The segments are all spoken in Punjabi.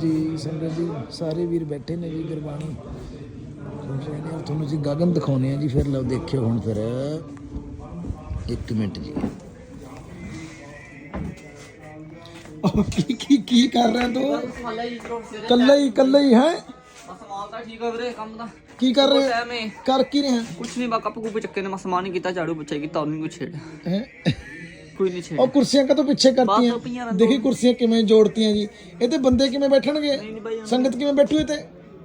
ਜੀ ਸੰਗਤ ਜੀ ਸਾਰੇ ਵੀਰ ਬੈਠੇ ਨੇ ਜੀ ਗੁਰਬਾਣੀ ਸੁਣ ਰਹੇ ਨੇ। ਔਰ ਤੁਹਾਨੂੰ ਜੀ ਗਗਨ ਦਿਖਾਉਨੇ ਆ ਜੀ ਫਿਰ ਲਓ ਦੇਖਿਓ ਹੁਣ ਫਿਰ। ਇੱਕ ਮਿੰਟ ਜੀ। ਕੀ ਕੀ ਕੀ ਕਰ ਰਿਹਾ ਤੂੰ? ਕੱਲਾ ਹੀ ਕੱਲਾ ਹੀ ਹੈ? ਬਸ ਮਾਲ ਤਾਂ ਠੀਕ ਆ ਵੀਰੇ ਕੰਮ ਦਾ। ਕੀ ਕਰ ਰਿਹਾ? ਹੈ ਕਰ ਕੀ ਰਿਹਾ? ਕੁਛ ਨਹੀਂ ਬਾ ਕੱਪ ਕੁਪ ਚੱਕੇ ਨੇ ਮੈਂ ਸਮਾਨ ਹੀ ਕੀਤਾ ਝਾੜੂ ਬੱਚਾ ਕੀਤਾ ਉਹਨੂੰ ਕੁਛ ਛੇੜ ਹੈ? ਕੋਈ ਨਹੀਂ ਛੇੜ ਉਹ ਕੁਰਸੀਆਂ ਕਦੋਂ ਪਿੱਛੇ ਕਰਤੀਆਂ? ਪਈਆਂ ਦੇਖੀ ਕੁਰਸੀਆਂ ਕਿਵੇਂ ਜੋੜਤੀਆਂ ਜੀ। ਇਹ ਤੇ ਬੰਦੇ ਕਿਵੇਂ ਬੈਠਣਗੇ? ਨਹੀਂ ਬਾਈ ਸੰਗਤ ਕਿਵੇਂ ਬੈਠੀ ਹੋਈ ਤੇ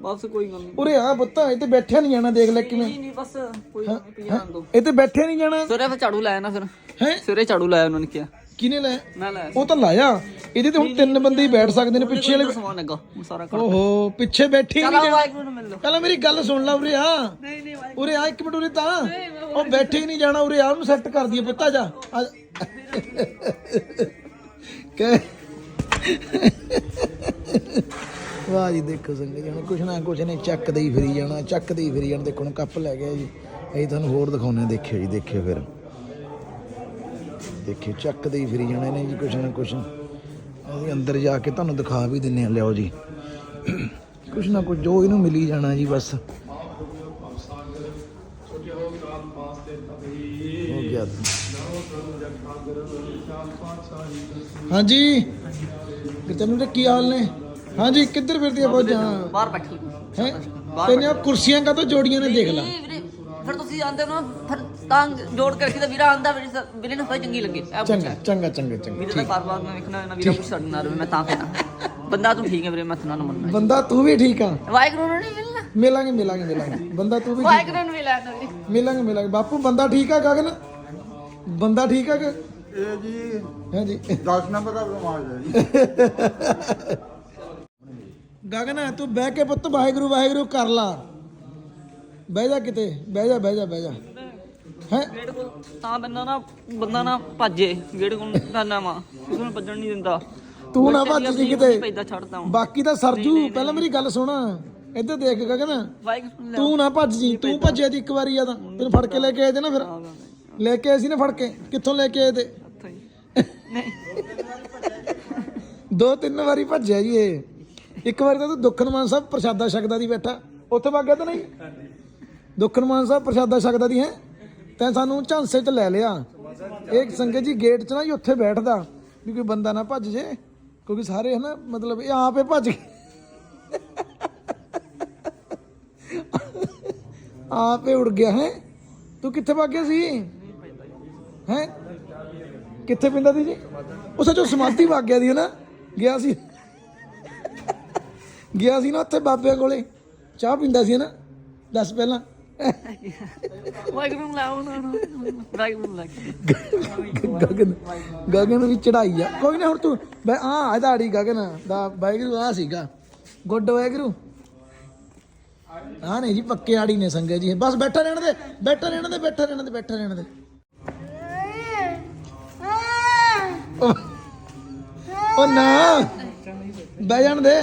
ਬਸ ਕੋਈ ਗੱਲ ਨਹੀਂ। ਉਰੇ ਆ ਪੁੱਤਾ ਇਹ ਤੇ ਬੈਠਿਆ ਨਹੀਂ ਜਾਣਾ ਦੇਖ ਲੈ ਕਿਵੇਂ। ਨਹੀਂ ਨਹੀਂ ਬਸ ਕੋਈ ਨਹੀਂ ਪਈਆਂ ਦੋ ਇਹ ਤੇ ਬੈਠਿਆ ਨਹੀਂ ਜਾਣਾ। ਸਵੇਰੇ ਫਿਰ ਝਾੜੂ ਲਾਇਆ ਨਾ ਫਿਰ। ਹੈ? ਸਵੇਰੇ ਝਾੜੂ ਲਾਇਆ ਉਹਨਾਂ ਨੇ ਕਿਹਾ। ਕਿਨੇ ਲੈ ਮੈਂ ਲਾਇਆ ਉਹ ਤਾਂ ਲਾਇਆ। ਇਹਦੇ ਤੇ ਹੁਣ ਤਿੰਨ ਬੰਦੇ ਹੀ ਬੈਠ ਸਕਦੇ ਨੇ ਪਿੱਛੇ ਵਾਲੇ ਸਮਾਨ ਲੱਗਾ ਉਹ ਸਾਰਾ ਕਰ ਓਹੋ ਪਿੱਛੇ ਬੈਠੇ ਨਹੀਂ ਚਲੋ ਜਾਣਾ। ਵਾਹਿਗੁਰੂ ਨੂੰ ਮਿਲ। ਲਓ ਪਹਿਲਾਂ ਮੇਰੀ ਗੱਲ ਸੁਣ ਲੈ ਉਰੇ ਆ। ਨਹੀਂ ਨਹੀਂ ਉਰੇ ਆ ਇੱਕ ਮਿੰਟ ਉਰੇ ਤਾਂ। ਉਹ ਬੈਠੇ ਹੀ ਨਹੀਂ ਜਾਣਾ ਉਰੇ ਆ ਉਹਨੂੰ ਸੈੱਟ ਕਰ ਦਈਏ ਪੁੱਤਾ ਜਾ ਆ ਜਾ। ਕਹਿ। ਵਾਹ ਜੀ, ਦੇਖੋ ਸੰਗਤ ਜੀ, ਹੁਣ ਕੁਛ ਨਾ ਕੁਛ ਨੇ ਚੱਕਦੇ ਹੀ ਫਿਰੀ ਜਾਣਾ, ਚੱਕਦੇ ਹੀ ਫਿਰੀ ਜਾਣਾ। ਦੇਖੋ, ਹੁਣ ਕੱਪ ਲੈ ਗਿਆ ਜੀ। ਇਹ ਤੁਹਾਨੂੰ ਹੋਰ ਦਿਖਾਉਣੇ ਦੇਖਿਓ ਜੀ, ਦੇਖਿਓ ਫਿਰ। ਦੇਖਿਓ, ਚੱਕਦੇ ਹੀ ਫਿਰੀ ਜਾਣਾ ਨੇ ਜੀ, ਕੁਛ ਨਾ ਕੁਛ। ਅਸੀਂ ਅੰਦਰ ਜਾ ਕੇ ਤੁਹਾਨੂੰ ਦਿਖਾ ਵੀ ਦਿੰਨੇ ਆ ਲਿਆਓ ਜੀ। ਕੁਛ ਨਾ ਕੁਛ ਜੋ ਇਹਨੂੰ ਮਿਲੀ ਜਾਣਾ ਜੀ, ਬਸ। ਹੋ ਗਿਆ। ਹਾਂਜੀ। ਕਿਤਨੂੰ ਤੇ ਕੀ ਹਾਲ ਨੇ? ਹਾਂਜੀ ਕਿੱਧਰ ਫਿਰਦੀ ਆ ਫੌਜਾਂ ਬਾਹਰ ਬੈਠ ਹੈ? ਤੈਨੇ ਕੁਰਸੀਆਂ ਕਾ ਤੋਂ ਜੋੜੀਆਂ ਨੇ? ਦੇਖ ਲੈ। ਫਿਰ ਤੁਸੀਂ ਆਂਦੇ ਹੋ ਨਾ ਫਿਰ ਤਾਂ ਜੋੜ ਕੇ ਰੱਖੀ ਤਾਂ ਵੀਰਾ ਆਂਦਾ ਵੀਰੇ ਨੂੰ ਫਿਰ ਚੰਗੀ ਲੱਗੇ ਚੰਗਾ ਚੰਗਾ ਚੰਗਾ ਚੰਗਾ ਵੀਰੇ ਦਾ ਬਾਰ ਬਾਰ ਮੈਂ ਵੇਖਣਾ ਨਾ ਵੀਰਾ ਕੁਛ ਛੱਡਣਾ ਰਹੇ ਮੈਂ ਤਾਂ ਕਹਿਣਾ। ਬੰਦਾ ਤੂੰ ਠੀਕ ਹੈ ਵੀਰੇ ਮੈਂ ਤਾਂ ਨਾ ਮੰਨਣਾ ਬੰਦਾ ਤੂੰ ਵੀ ਠੀਕ ਆ। ਵਾਹਿਗੁਰੂ ਨੂੰ ਮਿਲਾਂਗੇ ਮਿਲਾਂਗੇ ਮਿਲਾਂਗੇ। ਬੰਦਾ ਤੂੰ ਵੀ ਠੀਕ ਵਾਹਿਗੁਰੂ ਨੂੰ ਮਿਲਣਾ ਵੀਰੇ ਮਿਲਾਂਗੇ ਮਿਲਾਂਗੇ। ਬਾਪੂ ਬੰਦਾ ਠੀਕ ਆ ਗਗਨ ਬੰਦਾ ਠੀਕ ਆ ਕਿ ਇਹ ਜੀ ਹੈ ਜੀ? 10 ਨੰਬਰ ਦਾ ਬਿਮਾਰ ਹੈ ਜੀ। ਗਗਨ ਤੂੰ ਬਹਿ ਕੇ ਪੁੱਤ ਵਾਹਿਗੁਰੂ ਵਾਹਿਗੁਰੂ ਕਰ ਲਾ। ਬਹਿ ਜਾ ਕਿਤੇ ਬਹਿ ਜਾ ਬਹਿ ਜਾ ਬਹਿ ਜਾ। ਹੈ? ਗੇੜ ਕੋਲ ਤਾਂ ਬੰਦਾ ਨਾ ਬੰਦਾ ਨਾ ਭੱਜੇ ਗੇੜ ਕੋਲ ਕਰਨਾ ਵਾ ਕਿਸੇ ਨੂੰ ਭੱਜਣ ਨਹੀਂ ਦਿੰਦਾ। ਤੂੰ ਨਾ ਭੱਜ ਜੀ ਕਿਤੇ। ਪੈਦਾ ਛੱਡਦਾ ਹਾਂ ਬਾਕੀ ਤਾਂ ਸਰਜੂ ਪਹਿਲਾਂ ਮੇਰੀ ਗੱਲ ਸੁਣ। ਇੱਧਰ ਦੇਖ ਗਗਨ। ਵਾਹਿਗੁਰੂ ਨੂੰ ਤੂੰ ਨਾ ਭੱਜ ਜੀ ਤੂੰ ਭੱਜਿਆ ਦੀ ਇੱਕ ਵਾਰੀ ਆ ਤਾਂ ਤੈਨੂੰ ਫੜ ਕੇ ਲੈ ਕੇ ਆਏ ਤੇ ਨਾ ਫਿਰ। ਲੈ ਕੇ ਆਏ ਸੀ ਨਾ ਫੜ ਕੇ। ਕਿੱਥੋਂ ਲੈ ਕੇ ਆਏ ਤੇ? ਦੋ ਤਿੰਨ ਵਾਰੀ ਭੱਜਿਆ ਜੀ ਇਹ। ਇੱਕ ਵਾਰੀ ਤਾਂ ਤੂੰ ਦੁੱਖਨਮਾਨ ਸਾਹਿਬ ਪ੍ਰਸ਼ਾਦਾ ਛਕਦਾ ਦੀ ਬੈਠਾ। ਉੱਥੇ ਵਗ ਗਿਆ ਤਾਂ ਨਹੀਂ? ਦੁੱਖਨਮਾਨ ਸਾਹਿਬ ਪ੍ਰਸ਼ਾਦਾ ਛਕਦਾ ਦੀ ਹੈ। ਤੈਂ ਸਾਨੂੰ ਝਾਂਸੇ 'ਚ ਲੈ ਲਿਆ। ਇਹ ਸੰਗਤ ਜੀ ਗੇਟ 'ਚ ਨਾ ਜੀ ਉੱਥੇ ਬੈਠਦਾ। ਵੀ ਕੋਈ ਬੰਦਾ ਨਾ ਭੱਜ ਜੇ। ਕਿਉਂਕਿ ਸਾਰੇ ਹਨਾ ਮਤਲਬ ਇਹ ਆਪੇ ਭੱਜ ਗਏ। ਆਪੇ ਉੜ ਗਿਆ ਹੈ? ਤੂੰ ਕਿੱਥੇ ਵਗ ਗਿਆ ਸੀ? ਹੈ? ਕਿੱਥੇ ਪਿੰਦਾ ਦੀ ਜੀ? ਉਹ ਸੱਚੋ ਸਮਾਧੀ ਵਗ ਗਿਆ ਦੀ ਨਾ? ਗਿਆ ਸੀ। ਗਿਆ ਸੀ ਨਾ ਉੱਥੇ ਬਾਬਿਆਂ ਕੋਲੇ। ਚਾਹ ਪੀਂਦਾ ਸੀ ਨਾ? ਦੱਸ ਪਹਿਲਾਂ। ਵਾਹਿਗੁਰੂ ਵਾਹਿਗੁਰੂ ਗਗਨ ਗਗਨ ਵੀ ਚੜਾਈ ਆ। ਕੋਈ ਨਾ ਹੁਣ ਤੂੰ ਆ ਆੜੀ ਗਗਨ ਦਾ ਵਾਹਿਗੁਰੂ ਆ ਸੀਗਾ। ਗੁੱਡ ਵਾਹਿਗੁਰੂ। ਆ ਨਹੀਂ ਜੀ, ਪੱਕੇ ਆੜੀ ਨੇ ਸੰਗਤ ਜੀ। ਬਸ ਬੈਠਾ ਰਹਿਣ ਦੇ, ਬੈਠਾ ਰਹਿਣ ਦੇ, ਬੈਠਾ ਰਹਿਣ ਦੇ, ਬੈਠਾ ਰਹਿਣ ਦੇ। ਉਹ ਨਾ, ਬਹਿ ਜਾਣ ਦੇ।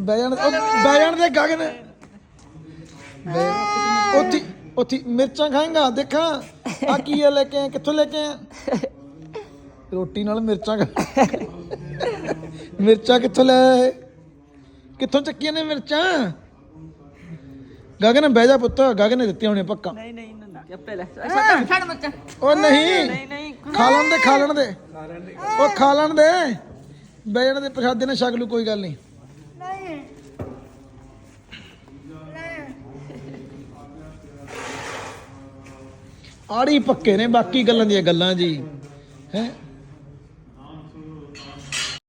ਬਹਿ ਜਾਣ ਦੇ, ਉਹ ਬਹਿ ਜਾਣ ਦੇ ਗਗਨ। ਉੱਥੇ ਉੱਥੇ ਮਿਰਚਾਂ ਖਾਏਗਾ, ਦੇਖਾਂ। ਆ ਕੀ ਹੈ ਲੈ ਕੇ ਆਇਆ, ਕਿੱਥੋਂ ਲੈ ਕੇ ਆਇਆ? ਰੋਟੀ ਨਾਲ ਮਿਰਚਾਂ ਖਾ ਮਿਰਚਾਂ ਕਿੱਥੋਂ ਲੈ ਆਏ? ਕਿੱਥੋਂ ਚੱਕੀਆਂ ਨੇ ਮਿਰਚਾਂ? ਗਗਨ ਬਹਿ ਜਾ ਪੁੱਤ ਗਗਨ ਨੇ ਦਿੱਤੀਆਂ ਹੋਣੀਆਂ ਪੱਕਾ। ਨਹੀਂ ਨਹੀਂ ਨਹੀਂ ਆਪੇ ਲੈ। ਛੱਡ ਬੱਚਾ ਉਹ ਨਹੀਂ। ਨਹੀਂ ਨਹੀਂ ਖਾ ਲੈਣ ਦੇ ਖਾ ਲੈਣ ਦੇ। ਉਹ ਖਾ ਲੈਣ ਦੇ। ਬਹਿ ਜਾਣ ਦੇ ਪ੍ਰਸ਼ਾਦੇ ਨਾਲ ਛਕ ਲੂ ਕੋਈ ਗੱਲ ਨਹੀਂ। ਆੜੀ ਪੱਕੇ ਨੇ ਬਾਕੀ ਗੱਲਾਂ ਦੀਆਂ ਗੱਲਾਂ ਜੀ। ਹੈ?